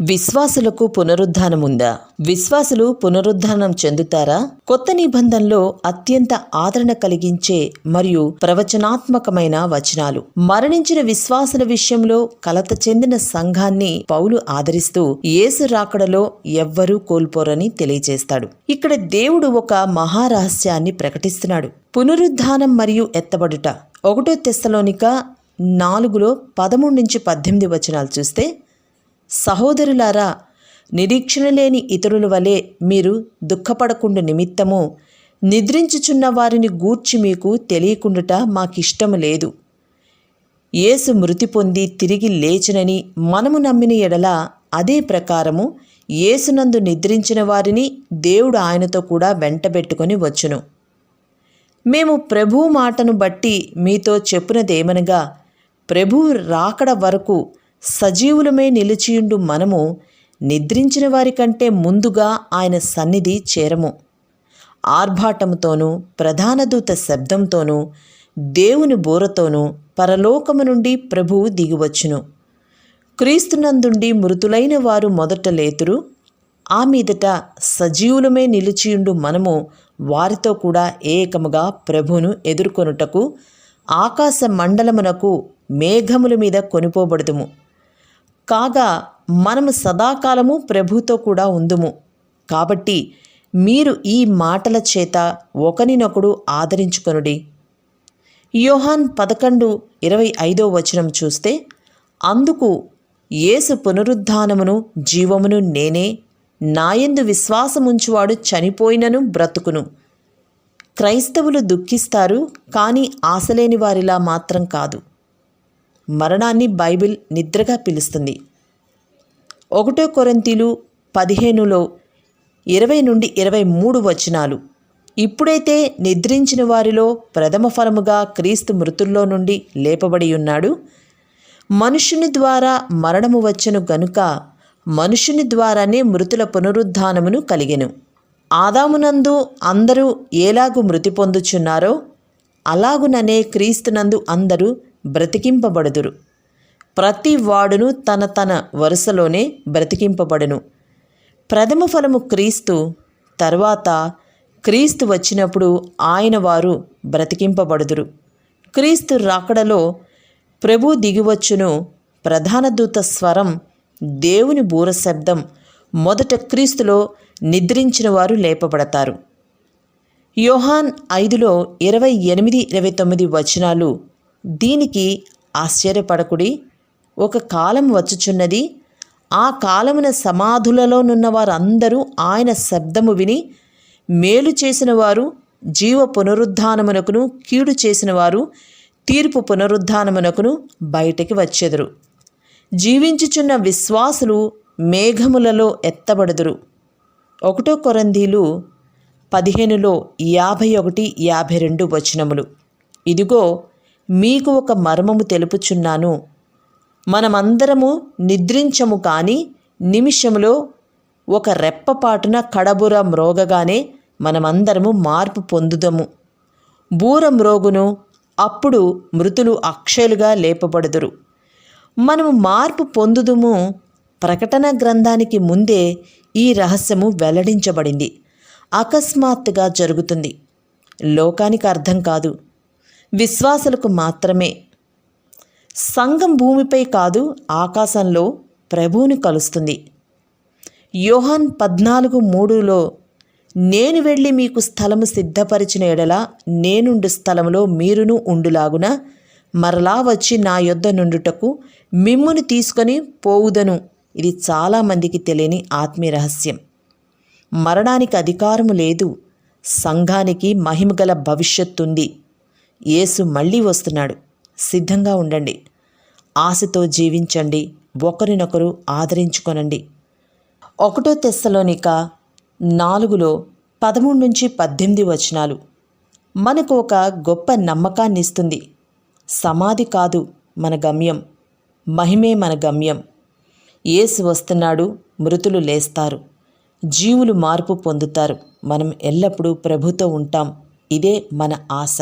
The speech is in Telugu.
విశ్వాసులకు పునరుద్ధానం ఉందా విశ్వాసులు పునరుద్ధానం చెందుతారా? కొత్త నిబంధనలో అత్యంత ఆదరణ కలిగించే మరియు ప్రవచనాత్మకమైన వచనాలు. మరణించిన విశ్వాసుల విషయంలో కలత చెందిన సంఘాన్ని పౌలు ఆదరిస్తూ యేసు రాకడలో ఎవ్వరూ కోల్పోరని తెలియజేస్తాడు. ఇక్కడ దేవుడు ఒక మహారహస్యాన్ని ప్రకటిస్తున్నాడు. పునరుద్ధానం మరియు ఎత్తబడుట. ఒకటో తెస్తలోనిక నాలుగులో పదమూడు నుంచి పద్దెనిమిది వచనాలు చూస్తే సహోదరులారా నిరీక్షణ లేని ఇతరుల వలె మీరు దుఃఖపడకుండా నిమిత్తము నిద్రించుచున్న వారిని గూర్చి మీకు తెలియకుండుట మాకిష్టము లేదు. యేసు మృతి పొంది తిరిగి లేచినని మనము నమ్మిన ఎడల అదే ప్రకారము యేసునందు నిద్రించిన వారిని దేవుడు ఆయనతో కూడా వెంటబెట్టుకొని వచ్చును. మేము ప్రభు మాటను బట్టి మీతో చెప్పునదేమనగా ప్రభు రాకడ వరకు సజీవులమే నిలిచియుండు మనము నిద్రించిన వారికంటే ముందుగా ఆయన సన్నిధి చేరము. ఆర్భాటముతోనూ ప్రధానదూత శబ్దంతోనూ దేవుని బోరతోనూ పరలోకము నుండి ప్రభువు దిగివచ్చును. క్రీస్తునందుండి మృతులైన వారు మొదట లేతురు. ఆ మీదట సజీవులమే నిలిచియుండు మనము వారితో కూడా ఏకముగా ప్రభువును ఎదుర్కొనుటకు ఆకాశ మండలమునకు మేఘముల మీద కొనిపోబడదుము. కాగా మనము సదాకాలము ప్రభుతో కూడా ఉందుము. కాబట్టి మీరు ఈ మాటల చేత ఒకనినొకడు ఆదరించుకొనుడి. యోహాన్ పదకొండు ఇరవై ఐదో వచనం చూస్తే అందుకు యేసు పునరుద్ధానమును జీవమును నేనే నాయందు విశ్వాసముంచువాడు చనిపోయినను బ్రతుకును. క్రైస్తవులు దుఃఖిస్తారు కానీ ఆశలేని వారిలా మాత్రం కాదు. మరణాన్ని బైబిల్ నిద్రగా పిలుస్తుంది. ఒకటో కొరంతీలు పదిహేనులో ఇరవై నుండి ఇరవై మూడు వచనాలు. ఇప్పుడైతే నిద్రించిన వారిలో ప్రథమ ఫలముగా క్రీస్తు మృతుల్లో నుండి లేపబడి ఉన్నాడు. మనుషుని ద్వారా మరణము వచ్చను గనుక మనుషుని ద్వారానే మృతుల పునరుద్ధానమును కలిగెను. ఆదామునందు అందరూ ఏలాగు మృతి పొందుచున్నారో అలాగుననే క్రీస్తునందు అందరూ బ్రతికింపబడుదురు. ప్రతి వాడును తన తన వరుసలోనే బ్రతికింపబడును. ప్రథమ ఫలము క్రీస్తు తర్వాత క్రీస్తు వచ్చినప్పుడు ఆయన వారు బ్రతికింపబడుదురు. క్రీస్తు రాకడలో ప్రభు దిగివచ్చును. ప్రధాన దూత స్వరం దేవుని బూర శబ్దం మొదట క్రీస్తులో నిద్రించిన వారు లేపబడతారు. యోహాన్ ఐదులో ఇరవై ఎనిమిది ఇరవై తొమ్మిది వచనాలు దీనికి ఆశ్చర్యపడకుడి. ఒక కాలం వచ్చుచున్నది. ఆ కాలమున సమాధులలోనున్న వారందరూ ఆయన శబ్దము విని మేలు చేసిన వారు జీవ పునరుద్ధానమునకును కీడు చేసిన వారు తీర్పు పునరుద్ధానమునకును బయటికి వచ్చెదరు. జీవించుచున్న విశ్వాసులు మేఘములలో ఎత్తబడదురు. ఒకటో కొరందీలు పదిహేనులో యాభై ఒకటి యాభై రెండు వచనములు. ఇదిగో మీకు ఒక మర్మము తెలుపుచున్నాను. మనమందరము నిద్రించము కాని నిమిషములో ఒక రెప్పపాటున కడబుర మ్రోగగానే మనమందరము మార్పు పొందుదము. బూర మ్రోగును అప్పుడు మృతులు అక్షయులుగా లేపబడుదురు. మనము మార్పు పొందుదుము ప్రకటన గ్రంథానికి ముందే ఈ రహస్యము వెల్లడించబడింది. అకస్మాత్తుగా జరుగుతుంది. లోకానికి అర్థం కాదు. విశ్వాసులకు మాత్రమే. సంఘం భూమిపై కాదు ఆకాశంలో ప్రభువుని కలుస్తుంది. యోహాన్ పద్నాలుగు మూడులో నేను వెళ్ళి మీకు స్థలము సిద్ధపరిచిన ఎడల నేనుండు స్థలములో మీరును ఉండులాగున మరలా వచ్చి నా యొద్ద నుండుటకు మిమ్మును తీసుకొని పోవుదను. ఇది చాలామందికి తెలియని ఆత్మీయ రహస్యం. మరణానికి అధికారము లేదు సంఘానికి మహిమగల భవిష్యత్తుంది. యేసు మళ్ళీ వస్తున్నాడు. సిద్ధంగా ఉండండి. ఆశతో జీవించండి. ఒకరినొకరు ఆదరించుకొనండి. ఒకటో తెస్సలోనిక నాలుగులో పదమూడు నుంచి పద్దెనిమిది వచనాలు. మనకు ఒక గొప్ప నమ్మకాన్ని ఇస్తుంది సమాధి కాదు మన గమ్యం. మహిమే మన గమ్యం. ఏసు వస్తున్నాడు మృతులు లేస్తారు. జీవులు మార్పు పొందుతారు. మనం ఎల్లప్పుడూ ప్రభుతో ఉంటాం. ఇదే మన ఆశ.